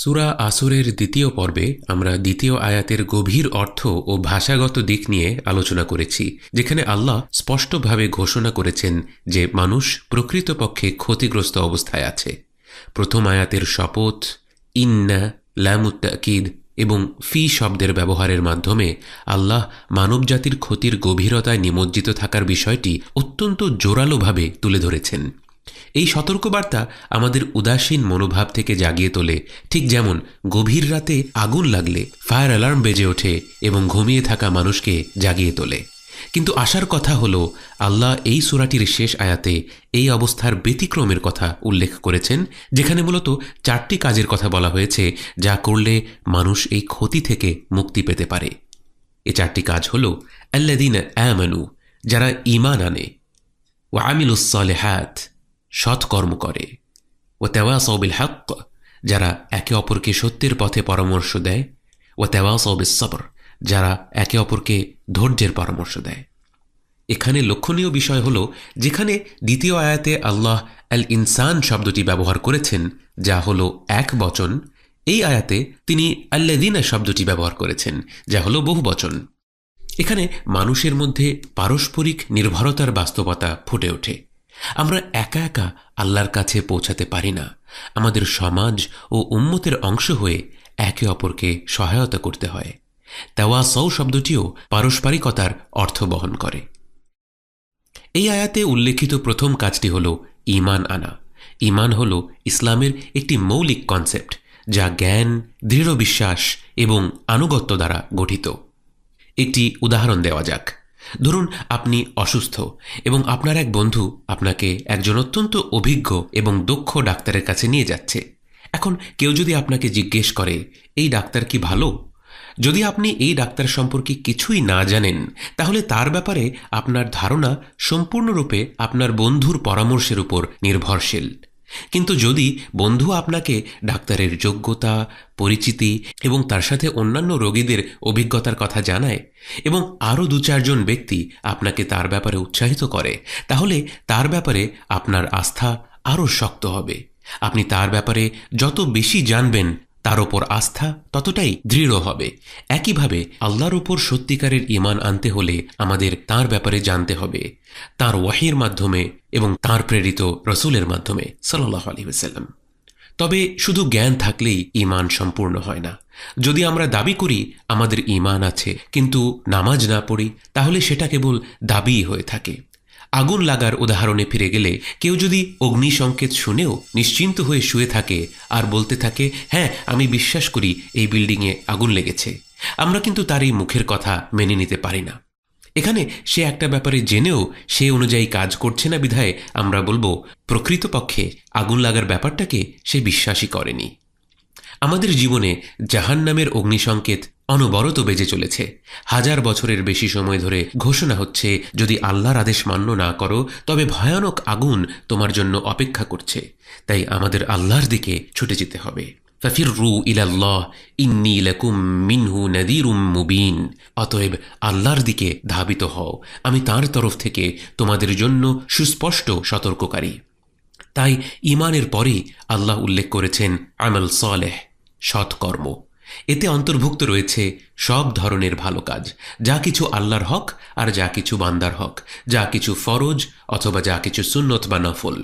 সুরা আসরের দ্বিতীয় পর্বে আমরা দ্বিতীয় আয়াতের গভীর অর্থ ও ভাষাগত দিক নিয়ে আলোচনা করেছি, যেখানে আল্লাহ স্পষ্টভাবে ঘোষণা করেছেন যে মানুষ প্রকৃতপক্ষে ক্ষতিগ্রস্ত অবস্থায় আছে। প্রথম আয়াতের শপথ, ইন্না লামুত্তাকিদ এবং ফি শব্দের ব্যবহারের মাধ্যমে আল্লাহ মানবজাতির ক্ষতির গভীরতায় নিমজ্জিত থাকার বিষয়টি অত্যন্ত জোরালোভাবে তুলে ধরেছেন। এই সতর্কবার্তা আমাদের উদাসীন মনোভাব থেকে জাগিয়ে তোলে। ঠিক যেমন, গভীর রাতে আগুন লাগলে ফায়ার অ্যালার্ম বেজে ওঠে এবং ঘুমিয়ে থাকা মানুষকে জাগিয়ে তোলে। কিন্তু আসার কথা হল, আল্লাহ এই সুরাটির শেষ আয়াতে এই অবস্থার ব্যতিক্রমের কথা উল্লেখ করেছেন, যেখানে মূলত চারটি কাজের কথা বলা হয়েছে যা করলে মানুষ এই ক্ষতি থেকে মুক্তি পেতে পারে। এ চারটি কাজ হল আল্লাদিন অ্যামানু যারা ইমান আনে ও আমিলুসলেহাত সৎকর্ম করে। ও তেওয়াসবিল হক যারা একে অপরকে সত্যের পথে পরামর্শ দেয়। ও তেওয়াসবিল সবর যারা একে অপরকে ধৈর্যের পরামর্শ দেয়। এখানে লক্ষণীয় বিষয় হল, যেখানে দ্বিতীয় আয়াতে আল্লাহ আল ইনসান শব্দটি ব্যবহার করেছেন, যা হল এক বচন, এই আয়াতে তিনি আল্লাদিনা শব্দটি ব্যবহার করেছেন, যা হল বহু বচন। এখানে মানুষের মধ্যে পারস্পরিক নির্ভরতার বাস্তবতা ফুটে ওঠে। আমরা একা একা আল্লাহর কাছে পৌঁছাতে পারি না। আমাদের সমাজ ও উম্মতের অংশ হয়ে একে অপরকে সহায়তা করতে হয়। তেওয়া সৌ শব্দটিও পারস্পরিকতার অর্থ বহন করে। এই আয়াতে উল্লেখিত প্রথম কাজটি হল ইমান আনা। ইমান হল ইসলামের একটি মৌলিক কনসেপ্ট যা জ্ঞান, দৃঢ় বিশ্বাস এবং আনুগত্য দ্বারা গঠিত। একটি উদাহরণ দেওয়া যাক। ধরুন, আপনি অসুস্থ এবং আপনার এক বন্ধু আপনাকে একজন অত্যন্ত অভিজ্ঞ এবং দক্ষ ডাক্তারের কাছে নিয়ে যাচ্ছে। এখন কেউ যদি আপনাকে জিজ্ঞেস করে, এই ডাক্তার কি ভালো? যদি আপনি এই ডাক্তার সম্পর্কে কিছুই না জানেন, তাহলে তার ব্যাপারে আপনার ধারণা সম্পূর্ণরূপে আপনার বন্ধুর পরামর্শের উপর নির্ভরশীল। কিন্তু যদি বন্ধু আপনাকে ডাক্তারের যোগ্যতা, পরিচিতি এবং তার সাথে অন্যান্য রোগীদের অভিজ্ঞতার কথা জানায় এবং আরও দু চারজন ব্যক্তি আপনাকে তার ব্যাপারে উৎসাহিত করে, তাহলে তার ব্যাপারে আপনার আস্থা আরও শক্ত হবে। আপনি তার ব্যাপারে যত বেশি জানবেন তার ওপর আস্থা ততটাই দৃঢ় হবে। একইভাবে আল্লাহর উপর সত্যিকারের ইমান আনতে হলে আমাদের তার ব্যাপারে জানতে হবে। তার ওয়াহির মাধ্যমে এবং তার প্রেরিত রসুলের মাধ্যমে সাল্লাহ আলহিহাল্লাম তবে শুধু জ্ঞান থাকলেই ইমান সম্পূর্ণ হয় না। যদি আমরা দাবি করি, আমাদের ইমান আছে, কিন্তু নামাজ না পড়ি, তাহলে সেটা কেবল দাবিই হয়ে থাকে। আগুন লাগার উদাহরণে ফিরে গেলে কেউ যদি অগ্নি সংকেত শুনেও নিশ্চিন্ত হয়ে শুয়ে থাকে আর বলতে থাকে হ্যাঁ আমি বিশ্বাস করি এই বিল্ডিংয়ে আগুন লেগেছে। আমরা কিন্তু তার এই মুখের কথা মেনে নিতে পারি না। এখানে সে একটা ব্যাপারে জেনেও সে অনুযায়ী কাজ করছে না বিধায় আমরা বলব, প্রকৃতপক্ষে আগুন লাগার ব্যাপারটাকে সে বিশ্বাসই করেনি। আমাদের জীবনে জাহান নামের অগ্নিসংকেত অনবরত বেজে চলেছে। হাজার বছরের বেশি সময় ধরে ঘোষণা হচ্ছে, যদি আল্লাহর আদেশ মান্য না করো, তবে ভয়ানক আগুন তোমার জন্য অপেক্ষা করছে। তাই আমাদের আল্লাহর দিকে ছুটে যেতে হবে। ইলাল্লাহ, ইন্নি মিনহু মুবিন। অতএব আল্লাহর দিকে ধাবিত হও। আমি তার তরফ থেকে তোমাদের জন্য সুস্পষ্ট সতর্ককারী। তাই ইমানের পরেই আল্লাহ উল্লেখ করেছেন, আমল সলেহ, সৎকর্ম। এতে অন্তর্ভুক্ত রয়েছে সব ধরনের ভালো কাজ, যা কিছু আল্লাহর হক আর যা কিছু বান্দার হক, যা কিছু ফরজ অথবা যা কিছু সুন্নত বা নফল।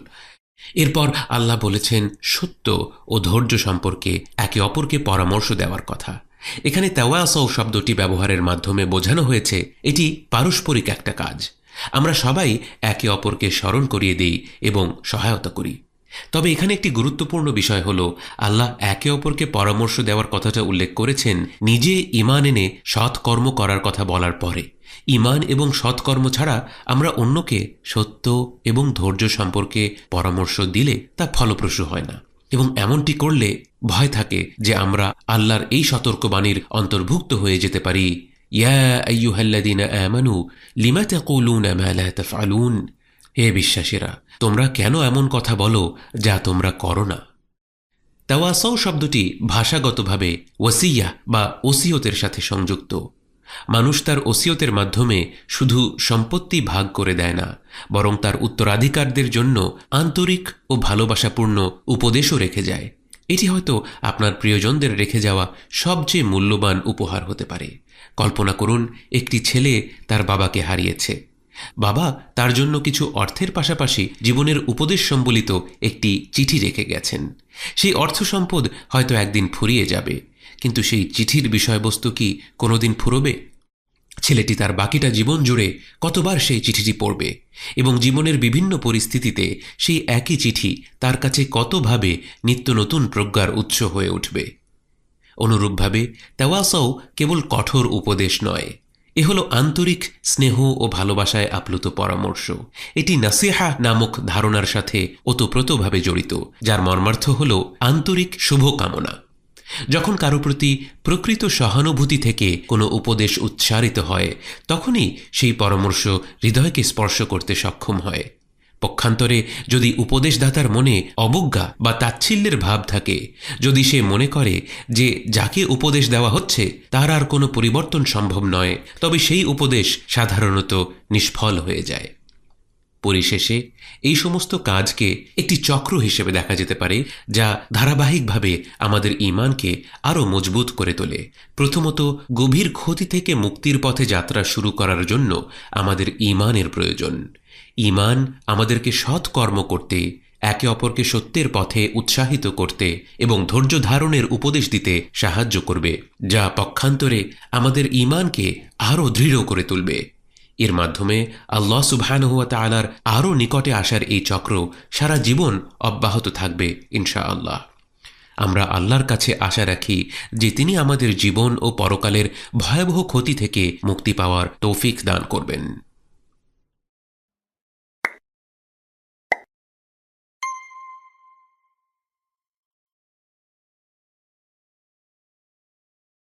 এরপর আল্লাহ বলেছেন, সত্য ও ধৈর্য সম্পর্কে একে অপরকে পরামর্শ দেওয়ার কথা। এখানে তেওয়াসৌ শব্দটি ব্যবহারের মাধ্যমে বোঝানো হয়েছে, এটি পারস্পরিক একটা কাজ। আমরা সবাই একে অপরকে স্মরণ করিয়ে দিই এবং সহায়তা করি। তবে এখানে একটি গুরুত্বপূর্ণ বিষয় হল, আল্লাহ একে অপরকে পরামর্শ দেওয়ার কথাটা উল্লেখ করেছেন, নিজে ইমান এনে সৎকর্ম করার কথা বলার পরে। ইমান এবং সৎকর্ম ছাড়া আমরা অন্যকে সত্য এবং ধৈর্য সম্পর্কে পরামর্শ দিলে তা ফলপ্রসূ হয় না। এবং এমনটি করলে ভয় থাকে যে আমরা আল্লাহর এই সতর্কবাণীর অন্তর্ভুক্ত হয়ে যেতে পারি। ইয়া আমানু, লিমা হে বিশ্বাসীরা, তোমরা কেন এমন কথা বলো যা তোমরা করো না? তাওয়াসাও শব্দটি ভাষাগতভাবে ওসিয়া বা ওসিয়তের সাথে সংযুক্ত। মানুষ তার ওসিয়তের মাধ্যমে শুধু সম্পত্তি ভাগ করে দেয় না, বরং তার উত্তরাধিকারদের জন্য আন্তরিক ও ভালোবাসাপূর্ণ উপদেশও রেখে যায়। এটি হয়তো আপনার প্রিয়জনদের রেখে যাওয়া সবচেয়ে মূল্যবান উপহার হতে পারে। কল্পনা করুন, একটি ছেলে তার বাবাকে হারিয়েছে। বাবা, তার জন্য কিছু অর্থের পাশাপাশি জীবনের উপদেশ সম্বলিত একটি চিঠি রেখে গেছেন। সেই অর্থ সম্পদ হয়তো একদিন ফুরিয়ে যাবে, কিন্তু সেই চিঠির বিষয়বস্তু কি কোনোদিন ফুরবে? ছেলেটি তার বাকিটা জীবন জুড়ে কতবার সেই চিঠিটি পড়বে এবং জীবনের বিভিন্ন পরিস্থিতিতে সেই একই চিঠি তার কাছে কতভাবে নিত্য নতুন প্রজ্ঞার উৎস হয়ে উঠবে? অনুরূপভাবে, তেওয়াসাও কেবল কঠোর উপদেশ নয়। এ হলো আন্তরিক স্নেহ ও ভালোবাসায় আপ্লুত পরামর্শ। এটি নাসিহা নামক ধারণার সাথে ওতপ্রোতভাবে জড়িত, যার মর্মার্থ হল আন্তরিক শুভকামনা। যখন কারও প্রতি প্রকৃত সহানুভূতি থেকে কোনো উপদেশ উচ্চারিত হয়, তখনই সেই পরামর্শ হৃদয়কে স্পর্শ করতে সক্ষম হয়। পক্ষান্তরে যদি উপদেশদাতার মনে অবজ্ঞা বা তাচ্ছিল্যের ভাব থাকে, যদি সে মনে করে যে যাকে উপদেশ দেওয়া হচ্ছে, তার আর কোনো পরিবর্তন সম্ভব নয়, তবে সেই উপদেশ সাধারণত নিষ্ফল হয়ে যায়। পরিশেষে এই সমস্ত কাজকে একটি চক্র হিসেবে দেখা যেতে পারে, যা ধারাবাহিকভাবে আমাদের ইমানকে আরও মজবুত করে তোলে। প্রথমত, গভীর ক্ষতি থেকে মুক্তির পথে যাত্রা শুরু করার জন্য আমাদের ইমানের প্রয়োজন। ইমান আমাদেরকে সৎ কর্ম করতে, একে অপরকে সত্যের পথে উৎসাহিত করতে এবং ধৈর্য ধারণের উপদেশ দিতে সাহায্য করবে, যা পক্ষান্তরে আমাদের ইমানকে আরও দৃঢ় করে তুলবে। এর মাধ্যমে আল্লাহ সুবহানহুয়া তালার আরও নিকটে আসার এই চক্র সারা জীবন অব্যাহত থাকবে ইনশা আল্লাহ আমরা আল্লাহর কাছে আশা রাখি যে তিনি আমাদের জীবন ও পরকালের ভয়াবহ ক্ষতি থেকে মুক্তি পাওয়ার তৌফিক দান করবেন।